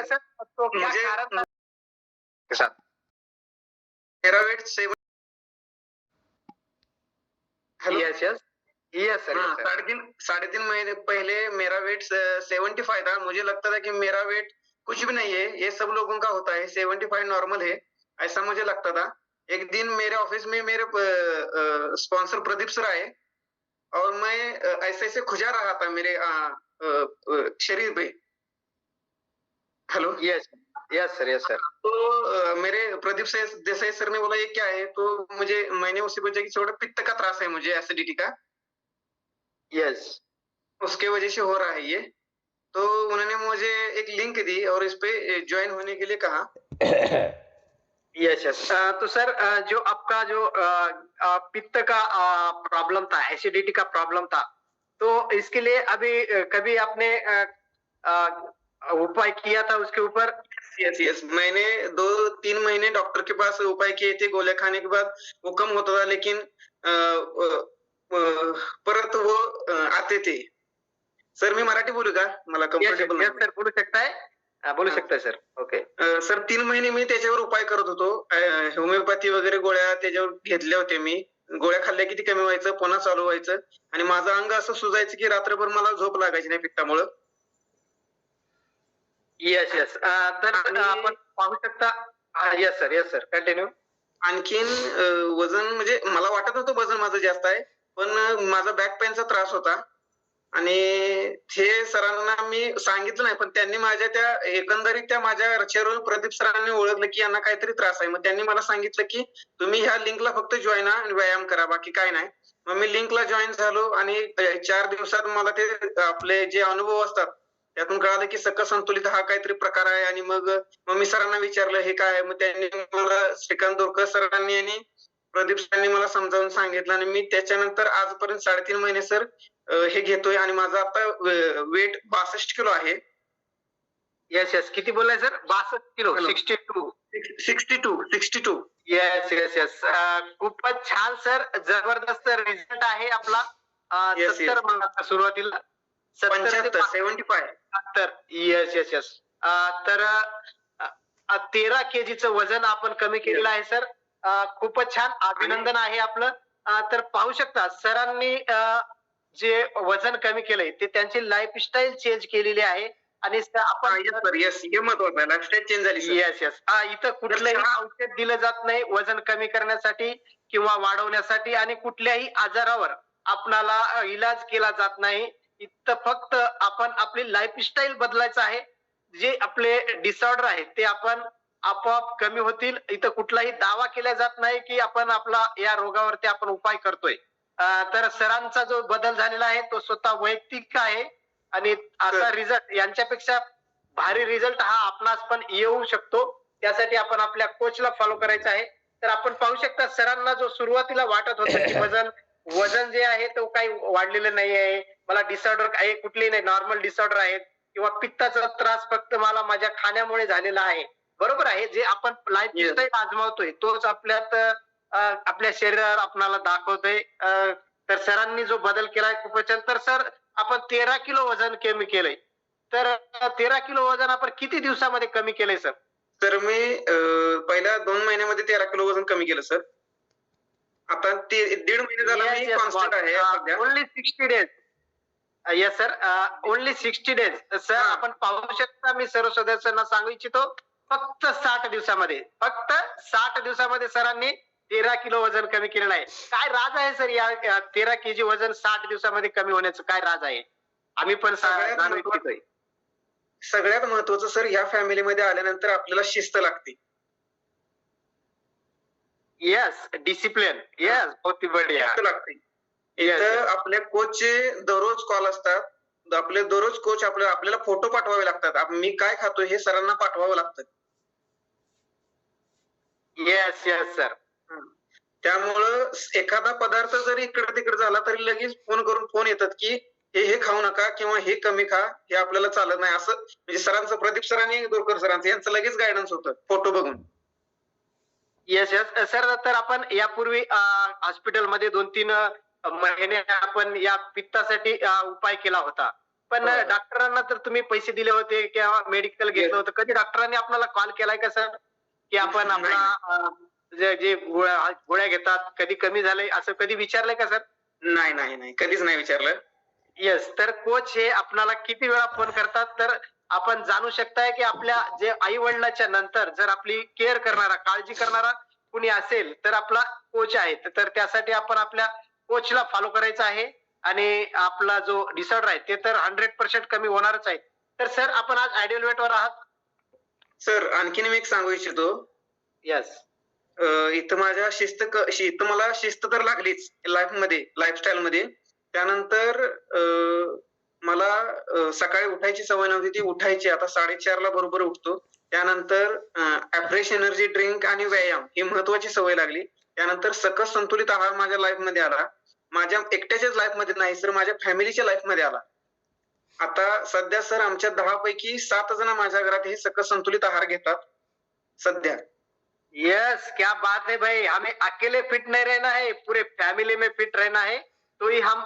Sir तो मुझे- के साथ। मेरा seven yes yes yes sir हाँ, साढ़े तीन साढ़े तीन महीने पहले मेरा वेट सेवेंटी फाइव था। मुझे लगता था कि मेरा वेट कुछ भी नहीं है ये सब लोगों का होता है। सेवेंटी फाइव नॉर्मल है ऐसा मुझे लगता था। एक दिन मेरे ऑफ़िस में मेरे स्पॉन्सर प्रदीप सर आए और मैं ऐसे ऐसे खुजा रहा था मेरे अ, अ, अ, शरीर पे। Hello yes yes sir yes sir तो अ, मेरे प्रदीप से देसाई सर ने बोला ये क्या है? तो मुझे मैंने उसी वजह की थोड़ा पित्त का त्रास है मुझे एसिडिटी का. यस उसके वजह से हो रहा है ये। तो उन्होंने मुझे एक लिंक दी और इस पे ज्वाइन होने के लिए कहा। यस यस तो सर जो आपका जो पित्त का प्रॉब्लम था एसिडिटी का प्रॉब्लम था तो इसके लिए अभी कभी आपने उपाय किया था उसके ऊपर? यस यस मैंने दो तीन महीने डॉक्टर के पास उपाय किए थे गोल्या खाने के बाद वो कम होता था लेकिन परत वो आते थे। सर मी मराठी बोलू का मला कम्फर्टेबल सर बोलू शकताय? बोलू हा. शकताय सर ओके सर तीन महिने मी त्याच्यावर उपाय करत होतो. होमिओपॅथी वगैरे गोळ्या त्याच्यावर घेतल्या होत्या मी. गोळ्या खाल्ल्या की ती कमी व्हायचं पुन्हा चालू व्हायचं. आणि माझं अंग असं सुजायचं की रात्रभर मला झोप लागायची नाही पित्तामुळं. येस येस तर आपण पाहू शकता yes sir yes sir continue आणखीन वजन म्हणजे मला वाटत होतं वजन माझं जास्त आहे पण माझा बॅक पेनचा त्रास होता. आणि हे सरांना मी सांगितलं नाही पण त्यांनी माझ्या त्या एकंदरीत त्या माझ्या चेहऱ्यावरून प्रदीप सरांनी ओळखलं की यांना काहीतरी त्रास आहे. मग त्यांनी मला सांगितलं की तुम्ही ह्या लिंकला फक्त जॉईन आणि व्यायाम करा बाकी काय नाही. मग मी लिंकला जॉईन झालो आणि चार दिवसात मला ते आपले जे अनुभव असतात त्यातून कळालं की सकस संतुलित हा काहीतरी प्रकार आहे. आणि मग मग मी सरांना विचारलं हे काय? मग त्यांनी मला श्रीकांत दोरकर सरांनी आणि प्रदीप सरांनी मला समजावून सांगितलं. आणि मी त्याच्यानंतर आजपर्यंत साडेतीन महिने सर हे घेतोय. आणि माझं आता वेट बासष्ट किलो आहे. येस येस किती बोललाय सर? बासष्ट kilo. Sixty two sixty two sixty two yes yes yes खूपच छान सर. जबरदस्त रिझल्ट आहे आपला. सत्तर सुरुवातीला. पंच्याहत्तर सेव्हन्टी फाय पंच्याहत्तर येस येस येस तर अ, तेरा केजीचं वजन आपण कमी केलेलं आहे सर. खूपच छान. अभिनंदन आहे आपलं. तर पाहू शकता सरांनी जे वजन कमी केलंय ते त्यांची लाईफस्टाईल चेंज केलेली आहे. आणि आपण येस हे महत्वाचं आहे. लाईफस्टाईल चेंज झाली येस येस इथं कुठलंही हा- औषध दिलं जात नाही वजन कमी करण्यासाठी किंवा वाढवण्यासाठी आणि कुठल्याही आजारावर आपणाला इलाज केला जात नाही. इथं फक्त आपण आपली लाईफस्टाईल बदलायचं आहे. जे आपले डिसऑर्डर आहेत ते आपण आपोआप कमी होतील. इथं कुठलाही दावा केला जात नाही की आपण आपला या रोगावरती आपण उपाय करतोय. तर सरांचा जो बदल झालेला आहे तो स्वतः वैयक्तिक आहे. आणि असा रिझल्ट यांच्यापेक्षा भारी रिझल्ट हा आपणास पण येऊ शकतो. त्यासाठी आपण आपल्या कोचला फॉलो करायचं आहे. तर आपण पाहू शकता सरांना जो सुरुवातीला वाटत होतं की वजन वजन जे आहे तो काही वाढलेलं नाही आहे. मला डिसऑर्डर आहे कुठलेही नाही नॉर्मल डिसऑर्डर आहेत किंवा पित्ताचा त्रास फक्त मला माझ्या खाण्यामुळे झालेला आहे. बरोबर आहे? जे आपण लाईफस्टाईल आजमावतोय तोच आपल्यात आपल्या शरीरावर आपणाला दाखवतोय. तर सरांनी जो बदल केलाय खूपच तर सर आपण तेरा किलो वजन कमी केलंय. तर तेरा किलो वजन आपण किती दिवसामध्ये कमी केलंय सर? तर मी पहिल्या दोन महिन्यामध्ये तेरा किलो वजन कमी केलं सर. आता ते दीड महिने झाला मी कॉन्स्टंट आहे only sixty days yes sir only sixty days sir. आपण पाहू शकता मी सर्व सदस्यांना सांगू इच्छितो फक्त साठ दिवसामध्ये फक्त साठ दिवसामध्ये सरांनी तेरा किलो वजन कमी केलेलं आहे. काय राज आहे सर या तेरा केजी वजन साठ दिवसामध्ये कमी होण्याचं काय राज आहे? आम्ही पण सगळ्यात महत्वाचं सर ह्या फॅमिलीमध्ये आल्यानंतर आपल्याला शिस्त लागते. येस डिसिप्लिन येस बहुत बढिया. लागते. इथं. आपल्या कोचचे दररोज कॉल असतात. आपले दररोज कोच आपल्या आपल्याला फोटो पाठवावे लागतात. मी काय खातोय हे सरांना पाठवावं लागतं. येस येस सर त्यामुळं एखादा पदार्थ जरी इकडे तिकडे झाला तरी लगेच फोन करून फोन येतात की हे हे खाऊ नका किंवा हे कमी खा हे आपल्याला चालत नाही. असं म्हणजे सरांचं प्रदीप सरांनी दोरकर सरांचं यांचं लगेच गायडन्स होतं फोटो बघून. येस येस सर तर आपण यापूर्वी हॉस्पिटलमध्ये दोन तीन महिने आपण या पित्तासाठी उपाय केला होता. पण बरोबर. डॉक्टरांना तर तुम्ही पैसे दिले होते किंवा मेडिकल घेतलं होतं कधी डॉक्टरांनी आपल्याला कॉल केलाय का सर की आपण. आपला जे जे गोळ्या गोळ्या घेतात कधी कमी झालंय असं कधी विचारलंय का सर नाही नाही नाही. कधीच नाही विचारलं. येस तर कोच हे आपल्याला किती वेळा फोन करतात? तर आपण जाणू शकताय की आपल्या जे आई वडिलांच्या नंतर जर आपली केअर करणारा काळजी करणारा कुणी असेल तर आपला कोच आहे. तर त्यासाठी आपण आपल्या कोचला फॉलो करायचं आहे आणि आपला जो डिसऑर्डर आहे ते तर हंड्रेड पर्सेंट कमी होणारच आहे. तर सर आपण आज आयडियल वेटवर आहात? सर आणखीन मी एक सांगू इच्छितो. येस इथं माझ्या शिस्त इथं मला शिस्त तर लागलीच लाईफमध्ये लाईफस्टाईल मध्ये. त्यानंतर मला सकाळी उठायची सवय नव्हती ती उठायची. आता साडेचारला बरोबर उठतो. त्यानंतर फ्रेश एनर्जी ड्रिंक आणि व्यायाम ही महत्वाची सवय लागली. त्यानंतर सकस संतुलित आहार माझ्या लाईफमध्ये आला. माझ्या एकट्याच्याच लाईफमध्ये नाही सर माझ्या फॅमिलीच्या लाईफमध्ये आला. आता सध्या सर आमच्या दहा पैकी सात जण माझ्या घरात हे सकस संतुलित आहार घेतात सध्या. यस क्या बात है भाई. हमें अकेले फिट नहीं रहना है पूरे फैमिली में फिट रहना है तो ही हम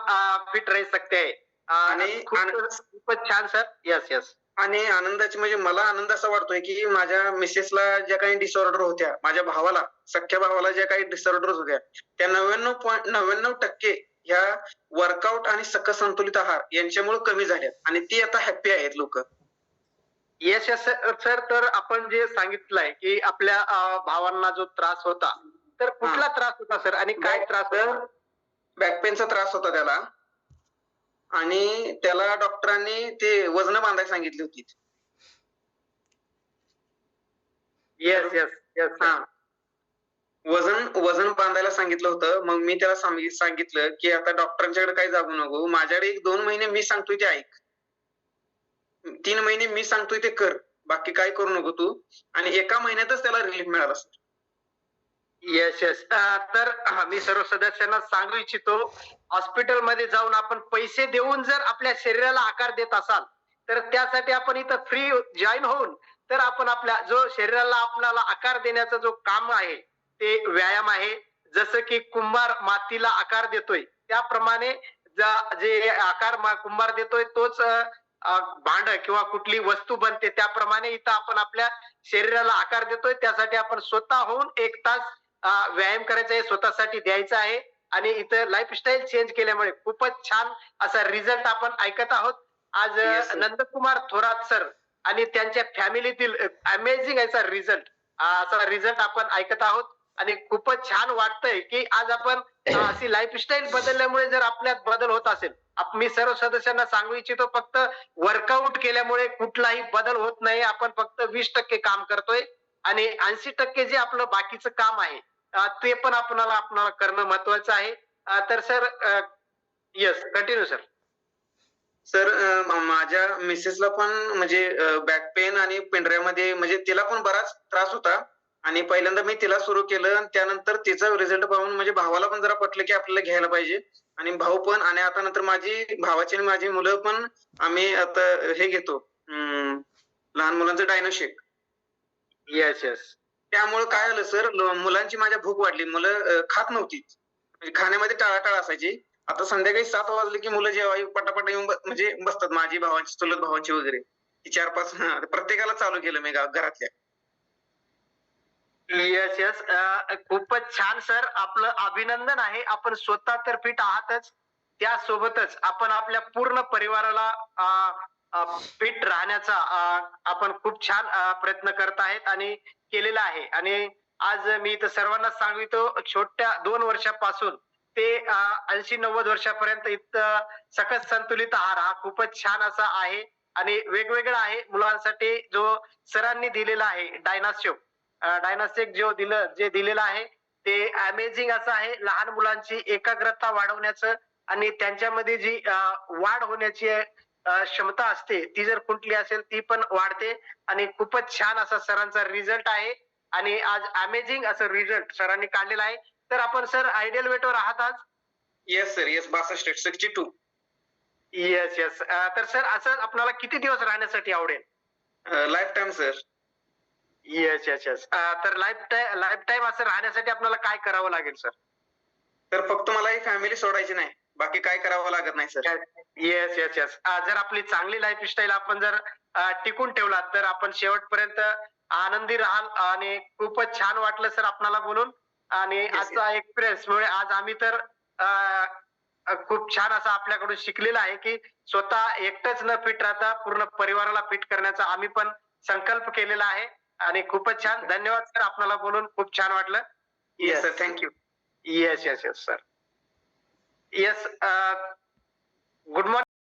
फिट रह सकते हैं. आणि आणि- खूप- खूपच छान सर यस यस आणि आनंदाची म्हणजे मला आनंद असा वाटतोय की माझ्या मिसेसला ज्या काही डिसऑर्डर होत्या माझ्या भावाला सख्या भावाला ज्या काही डिसऑर्डर होत्या त्या नव्याण्णव पॉईंट नव्याण्णव टक्के ह्या वर्कआउट आणि सकस संतुलित आहार यांच्यामुळे कमी झाल्यात. आणि ती आता हॅप्पी आहेत लोक. येस यस सर तर आपण जे सांगितलंय की आपल्या भावांना जो त्रास होता तर कुठला त्रास होता सर आणि काय त्रास होता? बॅक पेनचा त्रास होता त्याला. आणि त्याला डॉक्टरांनी ते वजन बांधायला सांगितली होती. येस येस येस हा. वजन वजन बांधायला सांगितलं होतं. मग मी त्याला सांगि- सांगितलं की आता डॉक्टरांच्याकडे काही जाऊ नको. माझ्याकडे एक दोन महिने मी सांगतोय ते ऐक. तीन महिने मी सांगतोय ते कर. बाकी काय करू नको तू. आणि एका महिन्यातच त्याला रिलीफ मिळाला सर येस येस तर मी सर्व सदस्यांना सांगू इच्छितो हॉस्पिटलमध्ये जाऊन आपण पैसे देऊन जर आपल्या शरीराला आकार देत असाल तर त्यासाठी आपण इथं फ्री जॉईन होऊन तर आपण आपल्या जो शरीराला आपल्याला आकार देण्याचा जो काम आहे ते व्यायाम आहे. जसं की कुंभार मातीला आकार देतोय त्याप्रमाणे जे आकार कुंभार देतोय तोच भांड किंवा कुठली वस्तू बनते त्याप्रमाणे इथं आपण आपल्या शरीराला आकार देतोय. त्यासाठी आपण स्वतः होऊन एक तास व्यायाम करायचा आहे स्वतःसाठी द्यायचा आहे. आणि इथं लाईफस्टाईल चेंज केल्यामुळे खूपच छान असा रिझल्ट आपण ऐकत आहोत. आज Yes. नंदकुमार थोरात सर आणि त्यांच्या फॅमिलीतील अमेझिंग असा रिझल्ट असा रिझल्ट आपण ऐकत आहोत. आणि खूपच छान वाटतंय की आज आपण अशी लाईफस्टाईल बदलल्यामुळे जर आपल्यात बदल होत असेल मी सर्व सदस्यांना सांगू इच्छितो फक्त वर्कआउट केल्यामुळे कुठलाही बदल होत नाही. आपण फक्त वीस टक्के काम करतोय आणि ऐंशी टक्के जे आपलं बाकीचं काम आहे ते पण आपणाला आपणाला करणं महत्वाचं आहे. तर sir yes continue sir sir माझ्या मिसेसला पण म्हणजे बॅक पेन आणि पेंढऱ्यामध्ये म्हणजे तिला पण बराच त्रास होता. आणि पहिल्यांदा मी तिला सुरू केलं आणि त्यानंतर तिचा रिझल्ट पाहून म्हणजे भावाला पण जरा पटलं की आपल्याला घ्यायला पाहिजे. आणि भाऊ पण आणि आता नंतर माझी भावाची आणि माझी मुलं पण आम्ही आता हे घेतो. लहान मुलांचं डायनोशेक येस येस त्यामुळे काय झालं सर मुलांची माझ्या भूक वाढली. मुलं खात नव्हती. म्हणजे खाण्यामध्ये टाळाटाळ असायची. आता संध्याकाळी सात वाजले की मुलं जेव्हा पटापट येऊन म्हणजे बसतात. माझी भावांची चुलत भावांची वगैरे. चार पाच प्रत्येकाला चालू केलं मी घरातल्या. येस येस खूपच छान सर. आपलं अभिनंदन आहे. आपण स्वतः तर फिट आहातच. त्यासोबतच आपण आपल्या पूर्ण परिवाराला फिट राहण्याचा आपण खूप छान प्रयत्न करत आहेत आणि केलेला आहे. आणि आज मी इथं सर्वांना सांगितो छोट्या दोन वर्षापासून ते ऐंशी नव्वद वर्षापर्यंत इथं सकस संतुलित आहार हा खूपच छान असा आहे आणि वेगवेगळा आहे मुलांसाठी जो सरांनी दिलेला आहे डायनास्योक डायनास्टिक जो दिलं जे दिलेलं आहे ते अमेझिंग असं आहे. लहान मुलांची एकाग्रता वाढवण्याचं आणि त्यांच्यामध्ये जी वाढ होण्याची क्षमता असते ती जर कुठली असेल ती पण वाढते आणि खूपच छान असा सरांचा रिझल्ट आहे. आणि आज अमेझिंग असं रिझल्ट सरांनी काढलेला आहे. तर आपण सर आयडियल वेटवर आहात आज? येस सर येस बासष्ट सिक्स्टी टू येस येस तर सर असं आपल्याला किती दिवस राहण्यासाठी आवडेल? Lifetime sir yes yes yes तर लाईफ टाईम लाईफ टाईम असं राहण्यासाठी आपल्याला काय करावं लागेल सर तर फक्त मला ही फॅमिली सोडायची नाही. बाकी काय करावं लागत नाही सर येस येस येस जर आपली चांगली लाईफस्टाईल आपण जर टिकून ठेवला तर आपण शेवटपर्यंत आनंदी राहाल आणि खूपच छान वाटलं सर आपणाला बोलून. आणि असा एक्सपिरियन्स मुळे आज आम्ही तर खूप छान असं आपल्याकडून शिकलेलं आहे की स्वतः एकटंच न फिट राहता पूर्ण परिवाराला फिट करण्याचा आम्ही पण संकल्प केलेला आहे. आणि खूपच छान. धन्यवाद सर आपल्याला बोलून. खूप छान वाटलं. Yes sir thank you yes yes yes sir yes Good morning.